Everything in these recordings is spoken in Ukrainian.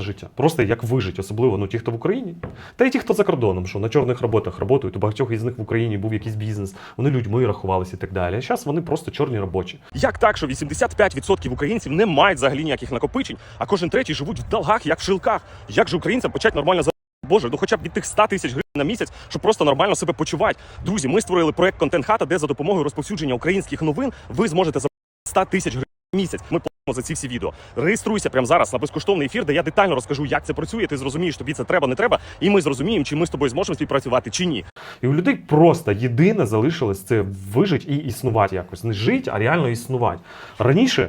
життя. Просто як вижити, особливо ну, ті, хто в Україні, та й ті, хто за кордоном, що на чорних роботах працюють. У багатьох із них в Україні був якийсь бізнес, вони людьми рахувалися і так далі. А зараз вони просто чорні робочі. Як так, що 85% українців не мають взагалі ніяких накопичень, а кожен третій живуть в долгах, як в шилках? Як же українцям почати нормально за Боже, ну хоча б від тих 100 тисяч гривень на місяць, щоб просто нормально себе почувати. Друзі, ми створили проект Контент Хата, де за допомогою розповсюдження українських новин ви зможете за 100 тисяч гривень в місяць. Ми за ці всі відео. Реєструйся прямо зараз на безкоштовний ефір, де я детально розкажу, як це працює. Ти зрозумієш, тобі це треба, не треба, і ми зрозуміємо, чи ми з тобою зможемо співпрацювати чи ні. І у людей просто єдине залишилось це вижити і існувати якось. Не жити, а реально існувати. Раніше,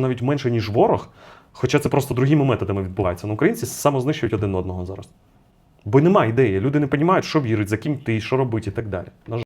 навіть менше ніж ворог. Хоча це просто другими методами відбувається. Ну, українці самознищують один одного зараз. Бо немає ідеї. Люди не розуміють, що вірить, за ким ти, що робити і так далі. На жаль.